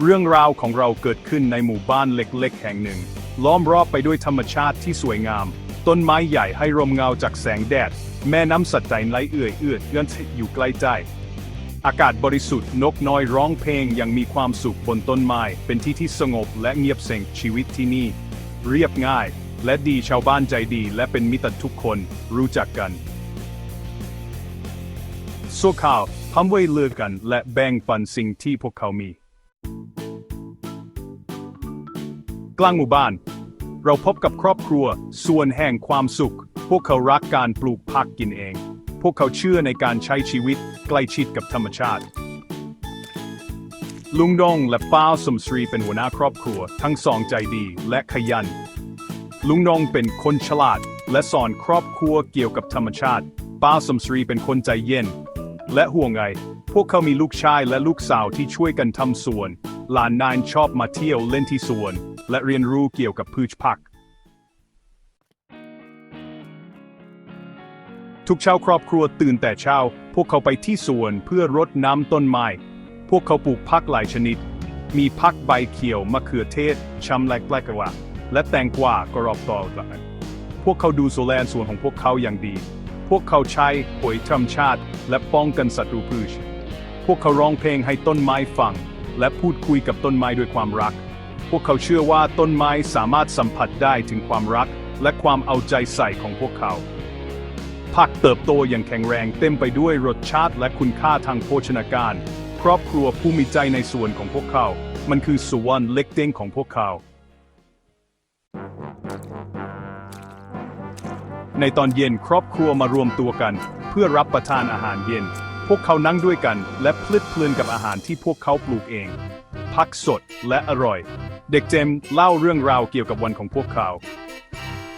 เรื่องราวของเราเกิดขึ้นในหมู่บ้านเล็กๆ แห่งหนึ่ง ล้อมรอบไปด้วยธรรมชาติที่สวยงาม ต้นไม้ใหญ่ให้ร่มเงาจากแสงแดด แม่น้ำสัดใจไหลเอื่อยเอื้อเอื้อนอยู่ใกล้ใจ อากาศบริสุทธิ์นกน้อยร้องเพลงยังมีความสุขบนต้นไม้ เป็นที่ที่สงบและเงียบเสงชีวิตที่นี่ เรียบง่าย และดีชาวบ้านใจดีและเป็นมิตรทุกคนรู้จักกันสู้ข่าวทำไว้เลือกกันและแบ่งปันสิ่งที่พวกเขามี กลางหมู่บ้าน เราพบกับครอบครัว ส่วนแห่งความสุข พวกเขารักการปลูกผักกินเอง พวกเขาเชื่อในการใช้ชีวิตใกล้ชิดกับธรรมชาติ ลุงดงและป้าสมศรีเป็นหัวหน้าครอบครัว ทั้งสองใจดีและขยัน ลุงนงเป็นคนฉลาด และสอนครอบครัวเกี่ยวกับธรรมชาติ ป้าสมศรีเป็นคนใจเย็น และห่วงใยพวกเขามีลูกชายและลูกสาวที่ช่วยกันทำสวน หลานนายชอบมาเที่ยวเล่นที่สวน และเรียนรู้เกี่ยวกับพืชผัก ทุกเช้าครอบครัวตื่นแต่เช้า พวกเขาไปที่สวนเพื่อรดน้ำต้นไม้ พวกเขาปลูกผักหลายชนิด มีผักใบเขียวมะเขือเทศชำแลกแปลกว่าและแตงกวากรอบต่อกันพวกเขาดูโซแลนสวนของพวกเขาอย่างดี พวกเขาใช้ปุ๋ยธรรมชาติ และป้องกันศัตรูพืช พวกเขาร้องเพลงให้ต้นไม้ฟัง และพูดคุยกับต้นไม้ด้วยความรัก พวกเขาเชื่อว่าต้นไม้สามารถสัมผัสได้ถึงความรัก และความเอาใจใส่ของพวกเขาผักเติบโตอย่างแข็งแรงเต็มไปด้วยรสชาติและคุณค่าทางโภชนาการ ครอบครัวผู้มีใจในส่วนของพวกเขา มันคือสวรรค์เล็กเด้งของพวกเขา ในตอนเย็นครอบครัวมารวมตัวกัน เพื่อรับประทานอาหารเย็น พวกเขานั่งด้วยกัน และเพลิดเพลินกับอาหารที่พวกเขาปลูกเองพักสดและอร่อย เด็กเจมส์เล่าเรื่องราวเกี่ยวกับวันของพวกเขา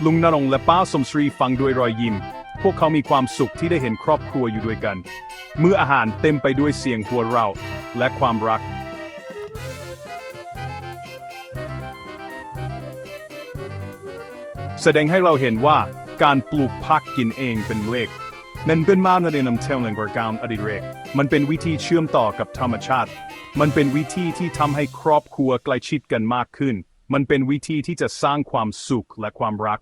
ลุงนรงและป้าสมศรีฟังด้วยรอยยิ้ม พวกเขามีความสุขที่ได้เห็นครอบครัวอยู่ด้วยกัน มื้ออาหารเต็มไปด้วยเสียงหัวเราะและความรักแสดงให้เราเห็นว่าการปลูกผักกินเองเป็นเลข นั่นเป็นมาในนำเทลแห่งปรการอดิเรก มันเป็นวิธีเชื่อมต่อกับธรรมชาติ มันเป็นวิธีที่ทำให้ครอบครัวใกล้ชิดกันมากขึ้น มันเป็นวิธีที่จะสร้างความสุขและความรัก